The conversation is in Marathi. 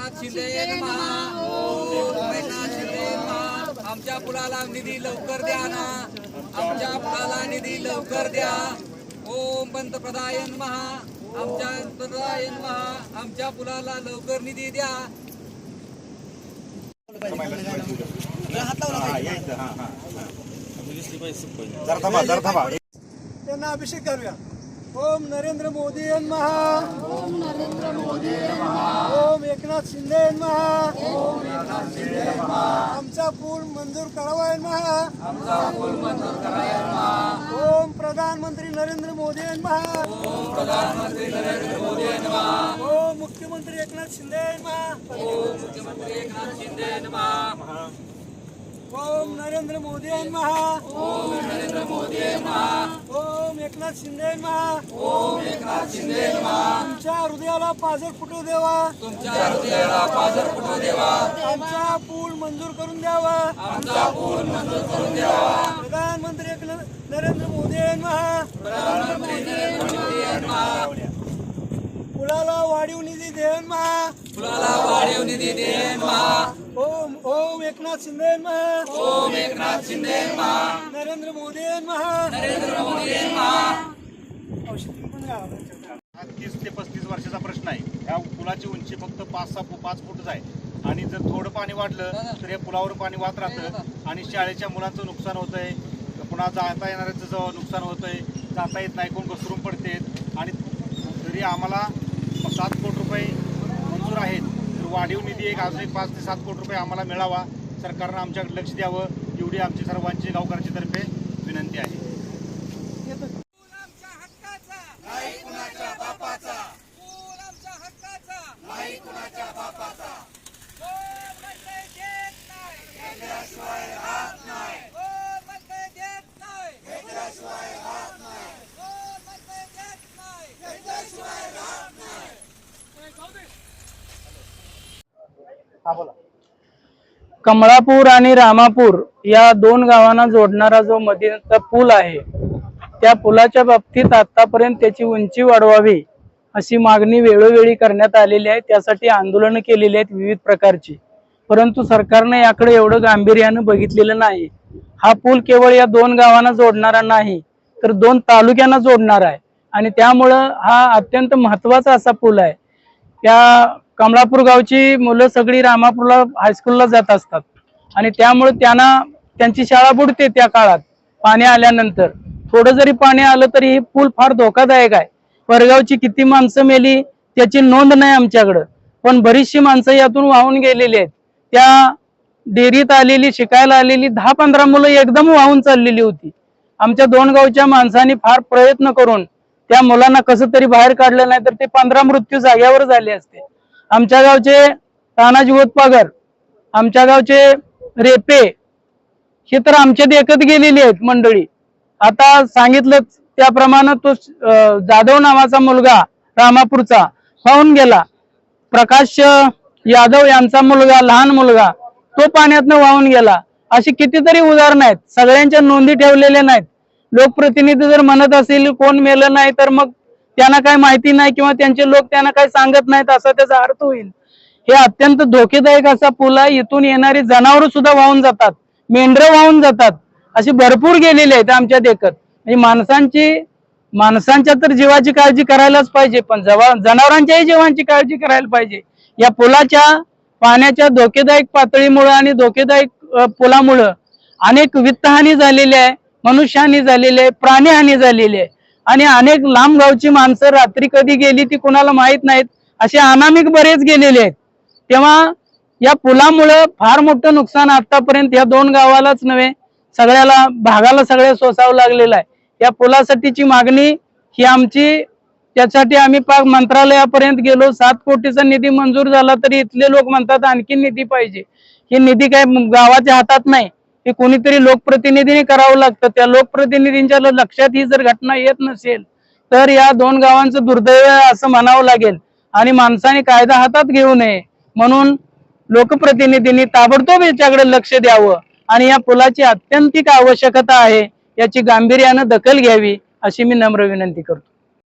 एकनाथ शिंदे नमः. ओम एकनाथ शिंदे नमः. आमच्या पुलाला निधी लवकर द्या ना. आमच्या पुलाला निधी लवकर द्या. ओम पंतप्रधान महा आमच्या पंतप्रधान महा आमच्या पुलाला लवकर निधी द्या. जरा थांबा जरा थांबा. त्यांना अभिषेक करूया. ओम नरेंद्र मोदी महा ओम नरेंद्र मोदी ओम एकनाथ शिंदे महा ओम एकनाथ शिंदे आमचा पूल मंजूर करावा महा आमचा पूल मंजूर करावा ओम प्रधानमंत्री नरेंद्र मोदी महा ओम प्रधानमंत्री नरेंद्र मोदी महा ओम मुख्यमंत्री एकनाथ शिंदे महा ओम मुख्यमंत्री एकनाथ शिंदे महा ओम नरेंद्र मोदी महा ओम नरेंद्र मोदी महा ओम एकनाथ शिंदे महा ओम एकनाथ शिंदे महा तुमच्या हृदयाला पाझर फुटू देवा। तुमच्या हृदयाला पाझर फुटू देवा। आमचा पूल मंजूर करून द्यावा। आमचा पूल मंजूर करून द्यावा। प्रधानमंत्री नरेंद्र मोदी महा प्रधानमंत्री नरेंद्र मोदी महा पुलाला वाढीव निधी देन महा। पुलाला वाढीव निधी देन महा। ओम ओम एकनाथ शिंदे महा ओम एकनाथ शिंदे महा नरेंद्र मोदी महा नरेंद्र मोदी महा. हा तीस ते पस्तीस वर्षाचा प्रश्न आहे. या पुलाची उंची फक्त पाच सहा फु- पाच फुटच आहे. आणि जर थोडं पाणी वाढलं तर या पुलावर पाणी वाहत राहतं. आणि शाळेच्या मुलांचं नुकसान होतंय. पुन्हा जाता येणाऱ्याचं नुकसान होतंय. जाता येत नाही कोण घसरून पडते आणि तरी आम्हाला सात कोटी रुपये मंजूर आहेत. वाढीव निधी एक अजून एक पाच ते सात कोटी रुपये आम्हाला मिळावा. सरकारनं आमच्याकडे लक्ष द्यावं. एवढी आमची सर्वांची गावकऱ्यांच्या तर्फे विनंती आहे. आमच्या हक्काचा. नाही कुणाच्या बापाचा पूल आमच्या हक्काचा नाही कुणाच्या बापाचा कोण म्हणतंय देत नाही घेतल्याशिवाय राहत नाही कोण म्हणतंय देत नाही घेतल्याशिवाय राहत नाही कोण म्हणतंय देत नाही घेतल्याशिवाय राहत नाही कमळापूर आणि रामापूर या दोन गावांना जोडणारा जो मदीनाचा पूल आहे त्या पुलाच्या बाबतीत आतापर्यंत त्याची उंची वाढवावी अशी मागणी वेळोवेळी करण्यात आलेली आहे. त्यासाठी आंदोलन केलेली आहेत विविध प्रकारची. परंतु सरकारने याकडे एवढं गांभीर्यानं बघितलेलं नाही. हा पूल केवळ या दोन गावांना जोडणारा नाही तर दोन तालुक्यांना जोडणारा आहे. आणि त्यामुळं हा अत्यंत महत्त्वाचा असा पूल आहे. त्या कमळापूर गावची मुलं सगळी रामापूरला हायस्कूलला जात असतात. आणि त्यामुळे त्यांना त्यांची शाळा बुडते त्या काळात पाणी आल्यानंतर. थोडं जरी पाणी आलं तरी हे पूल फार धोकादायक आहे. परगावची किती माणसं मेली त्याची नोंद नाही आमच्याकडं. पण बरीचशी माणसं यातून वाहून गेलेली आहेत. त्या डेरीत आलेली शिकायला आलेली दहा पंधरा मुलं एकदम वाहून चाललेली होती. आमच्या दोन गावच्या माणसांनी फार प्रयत्न करून त्या मुलांना कसं तरी बाहेर काढलं नाही तर ते पंधरा मृत्यू जाग्यावर झाले असते. आमच्या गावचे तानाजी होतपागर आमच्या गावचे रेपे हे तर आमच्या देखत गेलेली आहेत मंडळी. आता सांगितलं त्याप्रमाणे तो जाधव नावाचा मुलगा रामापूरचा पाहून गेला. प्रकाश यादव यांचा मुलगा लहान मुलगा तो पाण्यातनं वाहून गेला. अशी कितीतरी उदाहरणं आहेत. सगळ्यांच्या नोंदी ठेवलेल्या नाहीत. लोकप्रतिनिधी जर म्हणत असेल कोण मेलं नाही तर मग त्यांना काय माहिती नाही किंवा त्यांचे लोक त्यांना काही सांगत नाहीत असा त्याचा अर्थ होईल. हे अत्यंत धोकेदायक असा पूल आहे. इथून येणारी जनावर सुद्धा वाहून जातात. मेंढरं वाहून जातात. अशी भरपूर गेलेली आहेत आमच्या देखत. म्हणजे माणसांची माणसांच्या तर जीवाची काळजी करायलाच पाहिजे पण जनावरांच्याही जीवांची काळजी करायला पाहिजे. या पुलाच्या पाण्याच्या धोकेदायक पातळीमुळं आणि धोकेदायक पुलामुळं अनेक वित्तहानी झालेली आहे मनुष्यहानी झालेली आहे प्राणीहानी झालेली आहे. आणि अनेक लांब गावची माणसं रात्री कधी गेली ती कुणाला माहीत नाहीत. असे अनामिक बरेच गेलेले आहेत. तेव्हा या पुलामुळं फार मोठं नुकसान आतापर्यंत या दोन गावालाच नव्हे सगळ्याला भागाला सगळ्या सोसावं लागलेलं आहे. या पुलासाठीची मागणी ही आमची त्यासाठी आम्ही पाक मंत्रालयापर्यंत गेलो. सात कोटीचा निधी मंजूर झाला तरी इथले लोक म्हणतात आणखी निधी पाहिजे. ही निधी काय गावाच्या हातात नाही. हे कोणीतरी लोकप्रतिनिधीने करावं लागतं. त्या लोकप्रतिनिधींच्या लक्षात ही जर घटना येत नसेल तर या दोन गावांचं दुर्दैव असं म्हणावं लागेल. आणि माणसाने कायदा हातात घेऊ नये म्हणून लोकप्रतिनिधींनी ताबडतोब याच्याकडे लक्ष द्यावं. आणि या पुलाची अत्यंतिक आवश्यकता आहे याची गांभीर्यानं दखल घ्यावी अशी मी नम्र विनंती करतो.